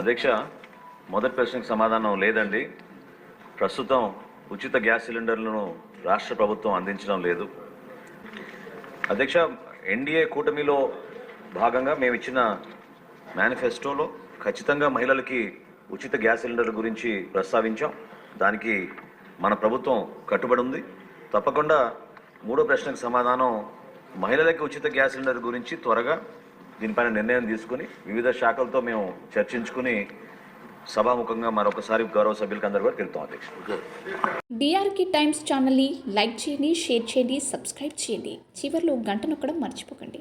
అధ్యక్ష మొదటి ప్రశ్నకు సమాధానం లేదండి. ప్రస్తుతం ఉచిత గ్యాస్ సిలిండర్లను రాష్ట్ర ప్రభుత్వం అందించడం లేదు. అధ్యక్ష ఎన్డీఏ కూటమిలో భాగంగా మేము ఇచ్చిన మేనిఫెస్టోలో ఖచ్చితంగా మహిళలకి ఉచిత గ్యాస్ సిలిండర్ల గురించి ప్రస్తావించాం. దానికి మన ప్రభుత్వం కట్టుబడి ఉంది. తప్పకుండా మూడో ప్రశ్నకు సమాధానం మహిళలకి ఉచిత గ్యాస్ సిలిండర్ గురించి త్వరగా దీనిపైన నిర్ణయం తీసుకుని వివిధ శాఖలతో మేము చర్చించుకుని సభాముఖంగా మరొకసారి గౌరవ సభ్యులకి అందరూ కూడా తెలుపుతాం అధ్యక్ష డిఆర్కి టైమ్స్ ఛానల్ని లైక్ చేయండి షేర్ చేయండి సబ్స్క్రైబ్ చేయండి. చివరిలో గంట నొక్కడం మర్చిపోకండి.